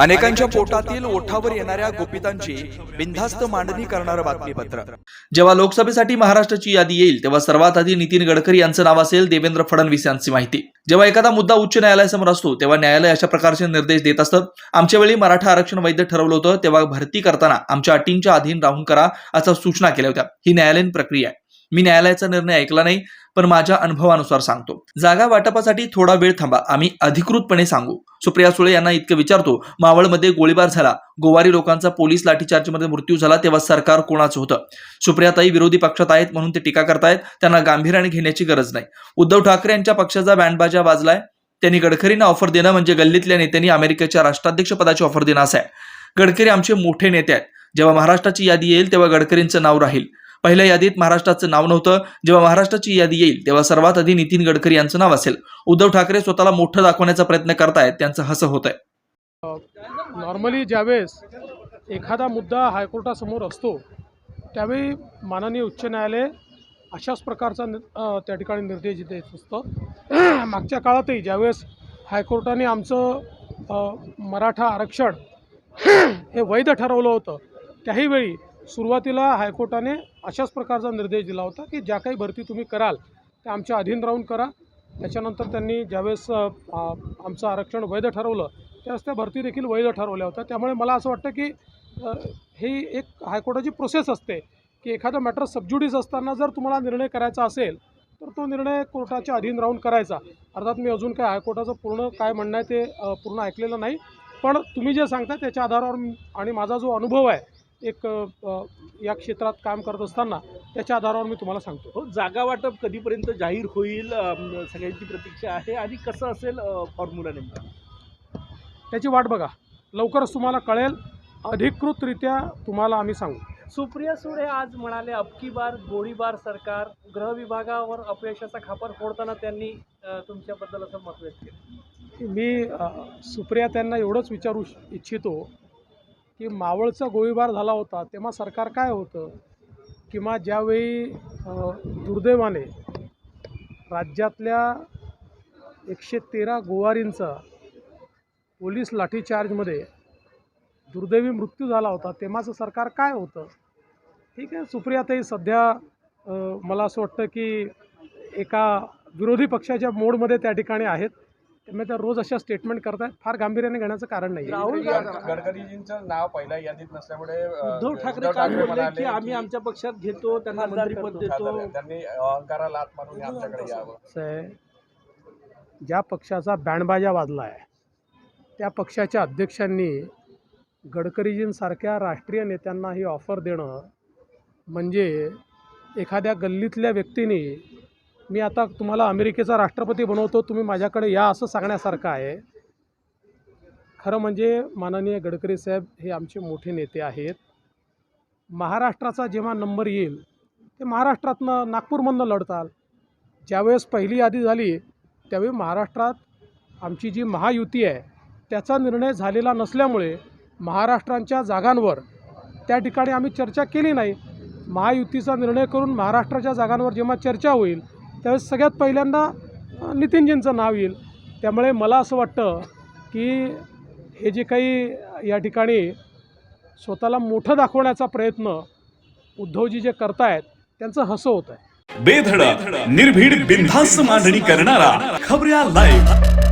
अनेकांच्या पोटातील ओठावर येणाऱ्या गोपितांची बिनधास्त मांडणी करणारं बातमीपत्र. जेव्हा लोकसभेसाठी महाराष्ट्राची यादी येईल तेव्हा सर्वात आधी नितीन गडकरी यांचं नाव असेल देवेंद्र फडणवीस यांची माहिती. जेव्हा एखादा मुद्दा उच्च न्यायालयासमोर असतो तेव्हा न्यायालय अशा प्रकारचे निर्देश देत असतं. आमच्या वेळी मराठा आरक्षण वैध ठरवलं होतं तेव्हा भरती करताना आमच्या अटींच्या अधीन राहून करा अशा सूचना केल्या होत्या. ही न्यायालयीन प्रक्रिया आहे. मी न्यायालयाचा निर्णय ऐकला नाही पण माझ्या अनुभवानुसार सांगतो. जागा वाटपासाठी थोडा वेळ थांबा आम्ही अधिकृतपणे सांगू. सुप्रिया सुळे यांना इतकं विचारतो मावळमध्ये गोळीबार झाला. गोवारी लोकांचा पोलीस लाठीचार्जमध्ये मृत्यू झाला तेव्हा सरकार कोणाचं होतं? सुप्रियाताई विरोधी पक्षात आहेत म्हणून ते टीका करतायत त्यांना गांभीर्याने घेण्याची गरज नाही. उद्धव ठाकरे यांच्या पक्षाचा बँडबाजा वाजलाय. त्यांनी गडकरींना ऑफर देणं म्हणजे गल्लीतल्या नेत्यांनी अमेरिकेच्या राष्ट्राध्यक्ष पदाची ऑफर देणं असं आहे. गडकरी आमचे मोठे नेते आहेत. जेव्हा महाराष्ट्राची यादी येईल तेव्हा गडकरींचं नाव राहील. पहिल्या यादीत महाराष्ट्राचं नाव नव्हतं. जेव्हा महाराष्ट्राची यादी येईल तेव्हा सर्वात आधी नितीन गडकरी यांचं नाव असेल. उद्धव ठाकरे स्वतःला मोठं दाखवण्याचा प्रयत्न करतायत त्यांचं हसं होत आहे नॉर्मली ज्यावेळेस एखादा मुद्दा हायकोर्टासमोर असतो त्यावेळी माननीय उच्च न्यायालय अशाच प्रकारचा त्या ठिकाणी निर्देश देत असतं. मागच्या काळातही ज्यावेळेस हायकोर्टाने आमचं मराठा आरक्षण हे वैध ठरवलं होतं त्याही वेळी सुरुवातीला हायकोर्टाने अशाच प्रकारचा निर्देश दिला होता की ज्या काही भरती तुम्ही कराल त्या आमच्या अधीन राहून करा. त्याच्यानंतर त्यांनी ज्यावेळेस आमचं आरक्षण वैध ठरवलं त्यावेळेस त्या भरती देखील वैध ठरवल्या होत्या. त्यामुळे मला असं वाटतं की ही एक हायकोर्टाची प्रोसेस असते की एखादं मॅटर सबज्युडीज असताना जर तुम्हाला निर्णय करायचा असेल तर तो निर्णय कोर्टाच्या अधीन राहून करायचा. अर्थात मी अजून काय हायकोर्टाचं पूर्ण काय म्हणणं आहे ते पूर्ण ऐकलेलं नाही. पण तुम्ही जे सांगता त्याच्या आधारावर आणि माझा जो अनुभव आहे एक या क्षेत्रात काम करत असताना त्याच्या आधारावर मी तुम्हाला सांगतो. हो जागा वाटप कधीपर्यंत जाहीर होईल सगळ्यांची प्रतीक्षा आहे आणि कसं असेल फॉर्म्युला नेमका? त्याची वाट बघा. लवकरच तुम्हाला कळेल. अधिकृतरित्या तुम्हाला आम्ही सांगू. सुप्रिया सुळे आज म्हणाले अबकी बार गोळीबार सरकार. गृह विभागावर अपयशाचा खापर फोडताना त्यांनी तुमच्याबद्दल असं मत व्यक्त केलं. मी सुप्रिया त्यांना एवढंच विचारू इच्छितो की मावळचा गोळीबार झाला होता तेव्हा सरकार काय होतं? किंवा ज्यावेळी दुर्दैवाने राज्यातल्या एकशे तेरा गोवारींचा पोलीस लाठीचार्जमध्ये दुर्दैवी मृत्यू झाला होता तेव्हाचं सरकार काय होतं? ठीक आहे सुप्रियाताई सध्या मला असं वाटतं की एका विरोधी पक्षाच्या मोडमध्ये त्या ठिकाणी आहेत. त्या रोज अशा स्टेटमेंट करतायत फार गांभीर्याने घेण्याचं कारण नाही. राहुल गड- गडकरीजींचं नाव पहिल्या यादीत नसल्यामुळे उद्धव ठाकरे काल बोलले म्हणाले की आम्ही आमच्या पक्षात घेतो त्यांना मंत्रीपद. देतो. त्यांनी अहंकाराला हात मारून आमच्याकडे यावं. ज्या पक्षाचा बँडबाजा वाजला आहे त्या पक्षाच्या अध्यक्षांनी गडकरीजींसारख्या राष्ट्रीय नेत्यांना ही ऑफर देणं म्हणजे एखाद्या गल्लीतल्या व्यक्तीने मी आता तुम्हाला अमेरिकेचा राष्ट्रपती बनवतो तुम्ही माझ्याकडे या असं सांगण्यासारखं आहे. खरं म्हणजे माननीय गडकरी साहेब हे आमचे मोठे नेते आहेत. महाराष्ट्राचा जेव्हा नंबर येईल ते महाराष्ट्रातनं नागपूरमधनं लढताल. ज्यावेळेस पहिली यादी झाली त्यावेळी महाराष्ट्रात आमची जी महायुती आहे त्याचा निर्णय झालेला नसल्यामुळे महाराष्ट्रांच्या जागांवर त्या ठिकाणी आम्ही चर्चा केली नाही. महायुतीचा निर्णय करून महाराष्ट्राच्या जागांवर जेव्हा चर्चा होईल त्यावेळेस सगळ्यात पहिल्यांदा नितीनजींचं नाव येईल. त्यामुळे मला असं वाटतं की हे जे काही या ठिकाणी स्वतःला मोठं दाखवण्याचा प्रयत्न उद्धवजी जे करतायत त्यांचं हसं होत आहे बेधडक निर्भीड बिनधास्त मांडणी करणारा खबऱ्या लाईव्ह